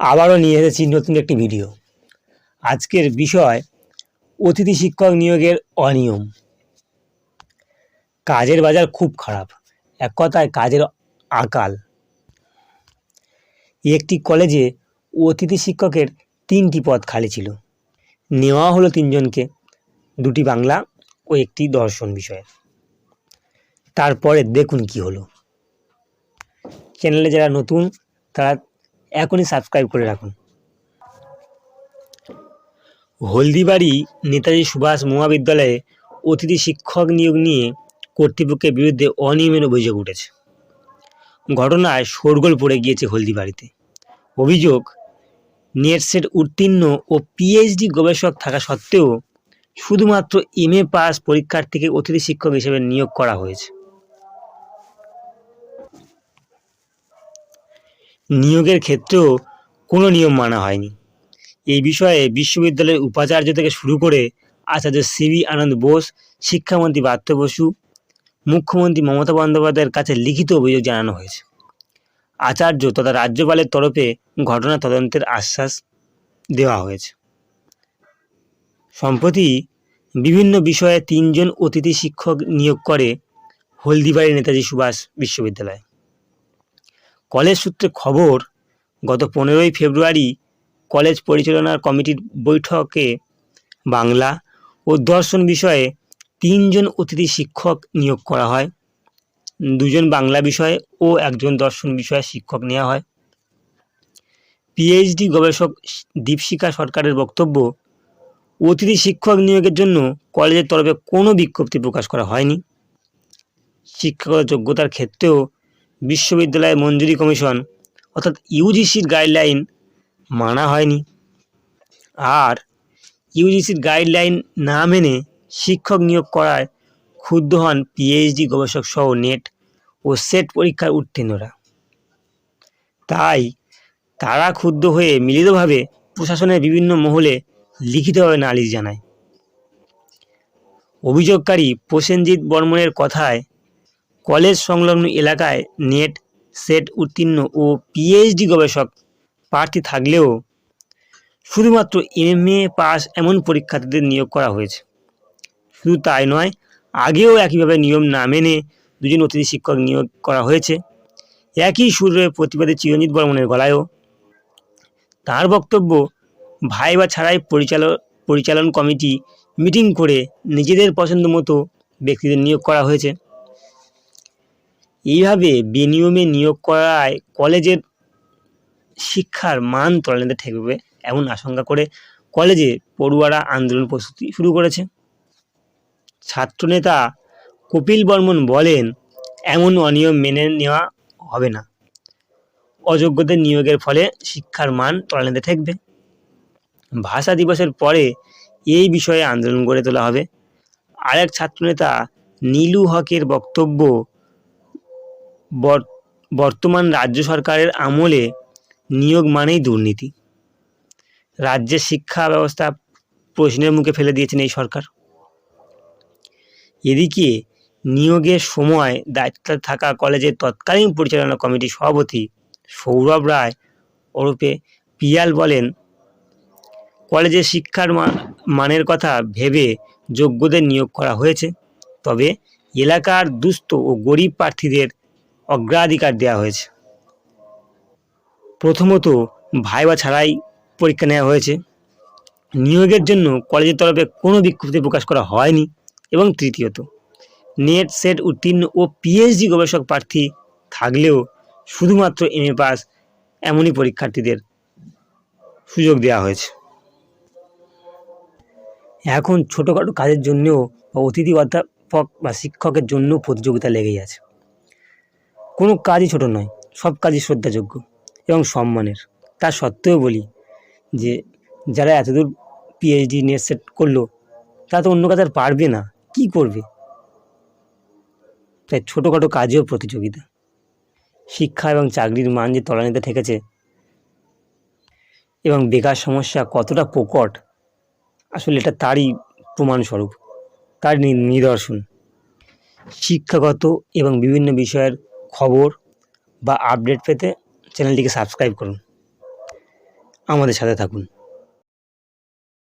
আবারও নিয়ে এসেছি নতুন একটি ভিডিও। আজকের বিষয়, অতিথি শিক্ষক নিয়োগের অনিয়ম। কাজের বাজার খুব খারাপ। এক কথায় কাজের আকাল। একটি কলেজে অতিথি শিক্ষকের তিনটি পদ খালি ছিল। নেওয়া হলো তিনজনকে, দুটি বাংলা ও একটি দর্শন বিষয়ে। তারপরে দেখুন কি হলো। চ্যানেলে যারা নতুন, তারা এখনই সাবস্ক্রাইব করে রাখুন। হলদিবাড়ি নেতাজি সুভাষ মহাবিদ্যালয়ে অতিথি শিক্ষক নিয়োগ নিয়ে কর্তৃপক্ষের বিরুদ্ধে অনিয়মের অভিযোগ উঠেছে। ঘটনায় শোরগোল পড়ে গিয়েছে হলদিবাড়িতে। অভিযোগ নেট সেট উত্তীর্ণ ও পিএইচডি গবেষক থাকা সত্ত্বেও শুধুমাত্র এম এ পাস পরীক্ষার্থীকে অতিথি শিক্ষক হিসেবে নিয়োগ করা হয়েছে। নিয়োগের ক্ষেত্রেও কোনো নিয়ম মানা হয়নি। এই বিষয়ে বিশ্ববিদ্যালয়ের উপাচার্য থেকে শুরু করে আচার্য সিবি আনন্দ বোস, শিক্ষামন্ত্রী পার্থ বসু, মুখ্যমন্ত্রী মমতা বন্দ্যোপাধ্যায়ের কাছে লিখিত অভিযোগ জানানো হয়েছে। আচার্য তথা রাজ্যপালের তরফে ঘটনা তদন্তের আশ্বাস দেওয়া হয়েছে। সম্প্রতি বিভিন্ন বিষয়ে তিনজন অতিথি শিক্ষক নিয়োগ করে হলদিবাড়ি নেতাজি সুভাষ বিশ্ববিদ্যালয়। কলেজ সূত্রে খবর, গত পনেরোই ফেব্রুয়ারি কলেজ পরিচালনার কমিটির বৈঠকে বাংলা ও দর্শন বিষয়ে তিনজন অতিথি শিক্ষক নিয়োগ করা হয়। দুজন বাংলা বিষয়ে ও একজন দর্শন বিষয়ে শিক্ষক নেওয়া হয়। পিএইচডি গবেষক দীপশিকা সরকারের বক্তব্য, অতিথি শিক্ষক নিয়োগের জন্য কলেজের তরফে কোনো বিজ্ঞপ্তি প্রকাশ করা হয়নি। শিক্ষাগত যোগ্যতার ক্ষেত্রেও বিশ্ববিদ্যালয় মঞ্জুরি কমিশন, অর্থাৎ ইউজিসির গাইডলাইন মানা হয়নি। আর ইউজিসির গাইডলাইন না মেনে শিক্ষক নিয়োগ করায় ক্ষুব্ধ হন পিএইচডি গবেষক সহ নেট ও সেট পরীক্ষার উত্তীর্ণরা। তাই তারা ক্ষুব্ধ হয়ে মিলিতভাবে প্রশাসনের বিভিন্ন মহলে লিখিতভাবে নালিশ জানায়। অভিযোগকারী প্রসেনজিৎ বর্মনের কথায় কলেজ সংলগ্ন এলাকায় নেট সেট উত্তীর্ণ ও পিএইচডি গবেষক প্রার্থী থাকলেও শুধুমাত্র এম এ পাস এমন পরীক্ষার্থীদের নিয়োগ করা হয়েছে। শুধু তাই নয়, আগেও একইভাবে নিয়ম না মেনে দুজন অতিথি শিক্ষক নিয়োগ করা হয়েছে। একই সুরে প্রতিবাদী চিরঞ্জিত বর্মনের গলায়ও। তার বক্তব্য ভাইবা ছাড়াই পরিচালক, পরিচালন কমিটি মিটিং করে নিজেদের পছন্দ মতো ব্যক্তিদের নিয়োগ করা হয়েছে। এইভাবে বিনিয়মে নিয়োগ করায় কলেজের শিক্ষার মান তলানিতে ঠেকবে এমন আশঙ্কা করে কলেজে পড়ুয়ারা আন্দোলন প্রস্তুতি শুরু করেছে। ছাত্রনেতা কপিল বর্মন বলেন, এমন অনিয়ম মেনে নেওয়া হবে না। অযোগ্যদের নিয়োগের ফলে শিক্ষার মান তলানিতে ঠেকবে। ভাষা দিবসের পরে এই বিষয়ে আন্দোলন গড়ে তোলা হবে। আরেক ছাত্রনেতা নীলু হকের বক্তব্য বর্তমান রাজ্য সরকারের আমলে নিয়োগ মানেই দুর্নীতি। রাজ্যের শিক্ষা ব্যবস্থা প্রশ্নের মুখে ফেলে দিয়েছেন এই সরকার। এদিকে নিয়োগের সময় দায়িত্ব থাকা কলেজের তৎকালীন পরিচালনা কমিটির সভাপতি সৌরভ রায় ওরূপে পিয়াল বলেন, কলেজের শিক্ষার মানের কথা ভেবে যোগ্যদের নিয়োগ করা হয়েছে, তবে এলাকার দুস্থ ও গরিব প্রার্থীদের অগ্রাধিকার দেওয়া হয়েছে। প্রথমত ভাইবা ছাড়াই পরীক্ষা নেওয়া হয়েছে। নিয়োগের জন্য কলেজের তরফে কোনো বিজ্ঞপ্তি প্রকাশ করা হয়নি। এবং তৃতীয়ত, নেট, সেট উত্তীর্ণ ও পিএইচডি গবেষক প্রার্থী থাকলেও শুধুমাত্র এম এ পাস এমনই পরীক্ষার্থীদের সুযোগ দেওয়া হয়েছে। এখন ছোটোখাটো কাজের জন্যও অতিথি অধ্যাপক বা শিক্ষকের জন্য প্রতিযোগিতা লেগেই আছে। কোনো কাজই ছোট নয়, সব কাজই শ্রদ্ধাযোগ্য এবং সম্মানের। তা সত্ত্বেও বলি যে, যারা এতদূর পিএইচডি নেট সেট করল, তারা তো অন্য কাজ আর পারবে না, কী করবে? তাই ছোটোখাটো কাজেও প্রতিযোগিতা। শিক্ষা এবং চাকরির মান যে তলানিতে ঠেকেছে এবং বেকার সমস্যা কতটা প্রকট, আসলে এটা তারই প্রমাণস্বরূপ, তার নিদর্শন। শিক্ষাগত এবং বিভিন্ন বিষয়ের খবর বা আপডেট পেতে চ্যানেলটিকে সাবস্ক্রাইব করুন। আমাদের সাথে থাকুন।